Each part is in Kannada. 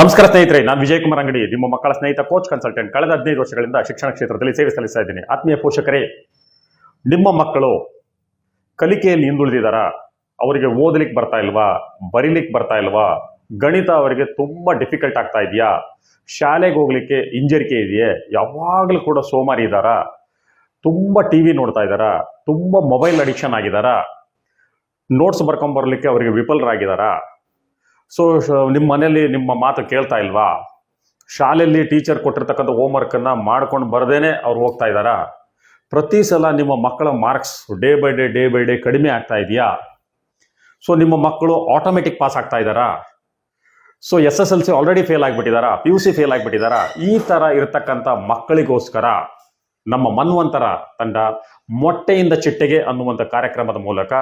ನಮಸ್ಕಾರ ಸ್ನೇಹಿತರೆ, ನಾನು ವಿಜಯ್ ಕುಮಾರ್ ಅಂಗಡಿ, ನಿಮ್ಮ ಮಕ್ಕಳ ಸ್ನೇಹಿತ ಕೋಚ್ ಕನ್ಸಲ್ಟೆಂಟ್ ಕಳೆದ ಹದಿನೈದು ವರ್ಷಗಳಿಂದ ಶಿಕ್ಷಣ ಕ್ಷೇತ್ರದಲ್ಲಿ ಸೇವೆ ಸಲ್ಲಿಸ್ತಾ ಇದ್ದೀನಿ. ಆತ್ಮೀಯ ಪೋಷಕರೇ, ನಿಮ್ಮ ಮಕ್ಕಳು ಕಲಿಕೆಯಲ್ಲಿ ಹಿಂದುಳಿದಿದ್ದಾರಾ? ಅವರಿಗೆ ಓದಲಿಕ್ಕೆ ಬರ್ತಾ ಇಲ್ವಾ? ಬರೀಲಿಕ್ಕೆ ಬರ್ತಾ ಇಲ್ವಾ? ಗಣಿತ ಅವರಿಗೆ ತುಂಬಾ ಡಿಫಿಕಲ್ಟ್ ಆಗ್ತಾ ಇದೆಯಾ? ಶಾಲೆಗೆ ಹೋಗ್ಲಿಕ್ಕೆ ಹಿಂಜರಿಕೆ ಇದೆಯೇ? ಯಾವಾಗಲೂ ಕೂಡ ಸೋಮಾರಿ ಇದ್ದಾರಾ? ತುಂಬಾ ಟಿವಿ ನೋಡ್ತಾ ಇದ್ದಾರಾ? ತುಂಬಾ ಮೊಬೈಲ್ ಅಡಿಕ್ಷನ್ ಆಗಿದ್ದಾರಾ? ನೋಟ್ಸ್ ಬರ್ಕೊಂಬರ್ಲಿಕ್ಕೆ ಅವರಿಗೆ ವಿಫಲರಾಗಿದ್ದಾರಾ? ಸೊ ನಿಮ್ಮ ಮನೆಯಲ್ಲಿ ನಿಮ್ಮ ಮಾತು ಕೇಳ್ತಾ ಇಲ್ವಾ? ಶಾಲೆಯಲ್ಲಿ ಟೀಚರ್ ಕೊಟ್ಟಿರ್ತಕ್ಕಂಥ ಹೋಮ್ವರ್ಕನ್ನು ಮಾಡ್ಕೊಂಡು ಬರದೇನೆ ಅವ್ರು ಹೋಗ್ತಾ ಇದ್ದಾರಾ? ಪ್ರತಿ ಸಲ ನಿಮ್ಮ ಮಕ್ಕಳ marks day by day day by day ಕಡಿಮೆ ಆಗ್ತಾ ಇದೆಯಾ? ಸೊ ನಿಮ್ಮ ಮಕ್ಕಳು ಆಟೋಮೆಟಿಕ್ ಪಾಸ್ ಆಗ್ತಾ ಇದ್ದಾರಾ? So S S L C already fail ಆಗಿಬಿಟ್ಟಿದಾರಾ P U C fail ಆಗಿಬಿಟ್ಟಿದ್ದಾರಾ? ಈ ಥರ ಇರತಕ್ಕಂಥ ಮಕ್ಕಳಿಗೋಸ್ಕರ, ನಮ್ಮ ಮನ್ವಂತರ ತಂಡ ಮೊಟ್ಟೆಯಿಂದ ಚಿಟ್ಟೆಗೆ ಅನ್ನುವಂಥ ಕಾರ್ಯಕ್ರಮದ ಮೂಲಕ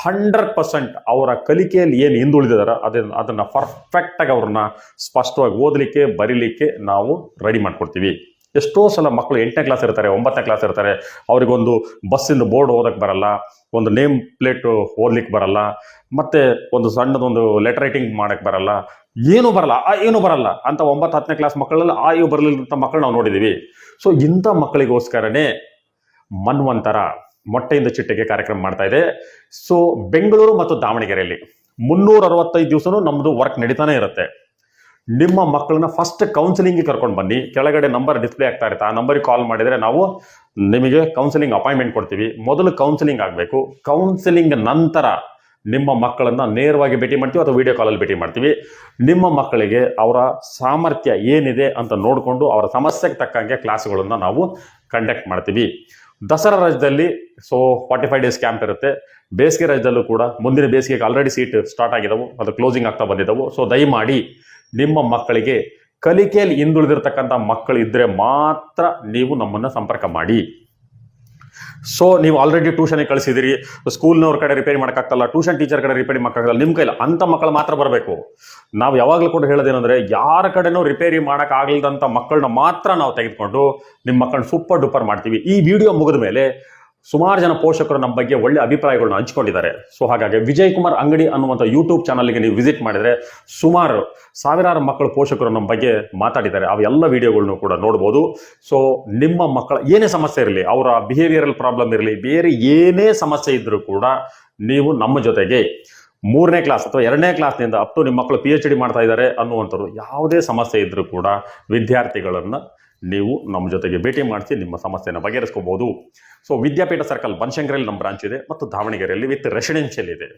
ಹಂಡ್ರೆಡ್ ಪರ್ಸೆಂಟ್ ಅವರ ಕಲಿಕೆಯಲ್ಲಿ ಏನು ಹಿಂದುಳಿದಿದ್ದಾರೆ ಅದನ್ನ, ಅದನ್ನು ಪರ್ಫೆಕ್ಟಾಗಿ ಅವ್ರನ್ನ ಸ್ಪಷ್ಟವಾಗಿ ಓದಲಿಕ್ಕೆ, ಬರೀಲಿಕ್ಕೆ ನಾವು ರೆಡಿ ಮಾಡ್ಕೊಡ್ತೀವಿ. ಎಷ್ಟೋ ಸಲ ಮಕ್ಕಳು ಎಂಟನೇ ಕ್ಲಾಸ್ ಇರ್ತಾರೆ, ಒಂಬತ್ತನೇ ಕ್ಲಾಸ್ ಇರ್ತಾರೆ, ಅವರಿಗೊಂದು ಬಸ್ಸಿಂದ ಬೋರ್ಡ್ ಓದಕ್ಕೆ ಬರಲ್ಲ, ಒಂದು ನೇಮ್ ಪ್ಲೇಟ್ ಓದ್ಲಿಕ್ಕೆ ಬರಲ್ಲ, ಮತ್ತೆ ಒಂದು ಸಣ್ಣದೊಂದು ಲೆಟರ್ ರೈಟಿಂಗ್ ಮಾಡಕ್ಕೆ ಬರಲ್ಲ, ಏನು ಬರಲ್ಲ, ಆ ಏನು ಬರಲ್ಲ ಅಂತ ಒಂಬತ್ತು ಹತ್ತನೇ ಕ್ಲಾಸ್ ಮಕ್ಕಳಲ್ಲಿ ಆ ಇವು ಬರಲಿಲ್ಲಂತ ಮಕ್ಕಳು ನಾವು ನೋಡಿದ್ದೀವಿ ಸೊ ಇಂಥ ಮಕ್ಕಳಿಗೋಸ್ಕರನೇ ಮನ್ವಂತರ ಮೊಟ್ಟೆಯಿಂದ ಚಿಟ್ಟೆಗೆ ಕಾರ್ಯಕ್ರಮ ಮಾಡ್ತಾ ಇದೆ. ಸೊ ಬೆಂಗಳೂರು ಮತ್ತು ದಾವಣಗೆರೆಯಲ್ಲಿ ಮುನ್ನೂರ ಅರವತ್ತೈದು ದಿವಸನೂ ನಮ್ಮದು ವರ್ಕ್ ನಡೀತಾನೆ ಇರುತ್ತೆ. ನಿಮ್ಮ ಮಕ್ಕಳನ್ನ ಫಸ್ಟ್ ಕೌನ್ಸಿಲಿಂಗ್ಗೆ ಕರ್ಕೊಂಡು ಬನ್ನಿ. ಕೆಳಗಡೆ ನಂಬರ್ ಡಿಸ್ಪ್ಲೇ ಆಗ್ತಾ ಇರುತ್ತೆ. ಆ ನಂಬರಿಗೆ ಕಾಲ್ ಮಾಡಿದರೆ ನಾವು ನಿಮಗೆ ಕೌನ್ಸಿಲಿಂಗ್ ಅಪಾಯಿಂಟ್ಮೆಂಟ್ ಕೊಡ್ತೀವಿ. ಮೊದಲು ಕೌನ್ಸಿಲಿಂಗ್ ಆಗಬೇಕು. ಕೌನ್ಸಿಲಿಂಗ್ ನಂತರ ನಿಮ್ಮ ಮಕ್ಕಳನ್ನ ನೇರವಾಗಿ ಭೇಟಿ ಮಾಡ್ತೀವಿ ಅಥವಾ ವಿಡಿಯೋ ಕಾಲಲ್ಲಿ ಭೇಟಿ ಮಾಡ್ತೀವಿ. ನಿಮ್ಮ ಮಕ್ಕಳಿಗೆ ಅವರ ಸಾಮರ್ಥ್ಯ ಏನಿದೆ ಅಂತ ನೋಡಿಕೊಂಡು ಅವರ ಸಮಸ್ಯೆಗೆ ತಕ್ಕಂಗೆ ಕ್ಲಾಸ್ಗಳನ್ನು ನಾವು ಕಂಡಕ್ಟ್ ಮಾಡ್ತೀವಿ. ದಸರಾ ರಾಜ್ಯದಲ್ಲಿ so forty five days camp ಇರುತ್ತೆ. ಬೇಸಿಗೆ ರಾಜ್ಯದಲ್ಲೂ ಕೂಡ ಮುಂದಿನ ಬೇಸಿಗೆಗೆ ಆಲ್ರೆಡಿ ಸೀಟ್ ಸ್ಟಾರ್ಟ್ ಆಗಿದವು ಅದು ಕ್ಲೋಸಿಂಗ್ ಆಗ್ತಾ ಬಂದಿದ್ದವು ಸೊ ದಯಮಾಡಿ ನಿಮ್ಮ ಮಕ್ಕಳಿಗೆ ಕಲಿಕೆಯಲ್ಲಿ ಹಿಂದುಳಿದಿರ್ತಕ್ಕಂಥ ಮಕ್ಕಳು ಇದ್ದರೆ ಮಾತ್ರ ನೀವು ನಮ್ಮನ್ನು ಸಂಪರ್ಕ ಮಾಡಿ. ಸೊ ನೀವು ಆಲ್ರೆಡಿ ಟ್ಯೂಷನ್ಗೆ ಕಳಿಸಿದಿರಿ. ಸ್ಕೂಲ್ನವ್ರ ಕಡೆ ರಿಪೇರಿ ಮಾಡೋಕ್ಕಾಗ್ತಲ್ಲ ಟ್ಯೂಷನ್ ಟೀಚರ್ ಕಡೆ ರಿಪೇರಿ ಮಾಡೋಕ್ಕಾಗಲ್ಲ, ನಿಮ್ಮ ಕೈಲಿ ಅಂಥ ಮಕ್ಕಳು ಮಾತ್ರ ಬರಬೇಕು. ನಾವು ಯಾವಾಗಲೂ ಕೂಡ ಹೇಳೋದೇನೆಂದರೆ, ಯಾರ ಕಡೆನೂ ರಿಪೇರಿ ಮಾಡೋಕ್ಕಾಗಲ್ದಂಥ ಮಕ್ಕಳನ್ನ ಮಾತ್ರ ನಾವು ತೆಗೆದುಕೊಂಡು ನಿಮ್ಮ ಮಕ್ಕಳನ್ನ ಸೂಪರ್ ಡೂಪರ್ ಮಾಡ್ತೀವಿ. ಈ ವಿಡಿಯೋ ಮುಗಿದ ಮೇಲೆ ಸುಮಾರು ಜನ ಪೋಷಕರು ನಮ್ಮ ಬಗ್ಗೆ ಒಳ್ಳೆ ಅಭಿಪ್ರಾಯಗಳನ್ನ ಹಂಚ್ಕೊಂಡಿದ್ದಾರೆ. ಸೊ ಹಾಗಾಗಿ ವಿಜಯ್ ಕುಮಾರ್ ಅಂಗಡಿ ಅನ್ನುವಂಥ ಯೂಟ್ಯೂಬ್ ಚಾನಲ್ಗೆ ನೀವು ವಿಸಿಟ್ ಮಾಡಿದರೆ ಸುಮಾರು ಸಾವಿರಾರು ಮಕ್ಕಳು ಪೋಷಕರು ನಮ್ಮ ಬಗ್ಗೆ ಮಾತಾಡಿದ್ದಾರೆ. ಅವೆಲ್ಲ ವಿಡಿಯೋಗಳನ್ನು ಕೂಡ ನೋಡ್ಬೋದು. ಸೊ ನಿಮ್ಮ ಮಕ್ಕಳ ಏನೇ ಸಮಸ್ಯೆ ಇರಲಿ, ಅವರ ಬಿಹೇವಿಯರಲ್ ಪ್ರಾಬ್ಲಮ್ ಇರಲಿ, ಬೇರೆ ಏನೇ ಸಮಸ್ಯೆ ಇದ್ದರೂ ಕೂಡ ನೀವು ನಮ್ಮ ಜೊತೆಗೆ ಮೂರನೇ ಕ್ಲಾಸ್ ಅಥವಾ ಎರಡನೇ ಕ್ಲಾಸ್ನಿಂದ ಅಪ್ ಟು ನಿಮ್ಮ ಮಕ್ಕಳು ಪಿ ಎಚ್ ಡಿ ಮಾಡ್ತಾ ಇದ್ದಾರೆ ಅನ್ನುವಂಥವ್ರು ಯಾವುದೇ ಸಮಸ್ಯೆ ಇದ್ದರೂ ಕೂಡ ವಿದ್ಯಾರ್ಥಿಗಳನ್ನು ನೀವು ನಮ್ಮ ಜೊತೆಗೆ ಭೇಟಿ ಮಾಡಿಸಿ ನಿಮ್ಮ ಸಮಸ್ಯೆನ ಬಗೆಹರಿಸ್ಕೋಬಹುದು ಸೊ ವಿದ್ಯಾಪೀಠ ಸರ್ಕಲ್ ಬನಶಂಕರಲ್ಲಿ ನಮ್ಮ ಬ್ರಾಂಚ್ ಇದೆ ಮತ್ತು ದಾವಣಗೆರೆಯಲ್ಲಿ ವಿತ್ ರೆಸಿಡೆನ್ಷಿಯಲ್ ಇದೆ.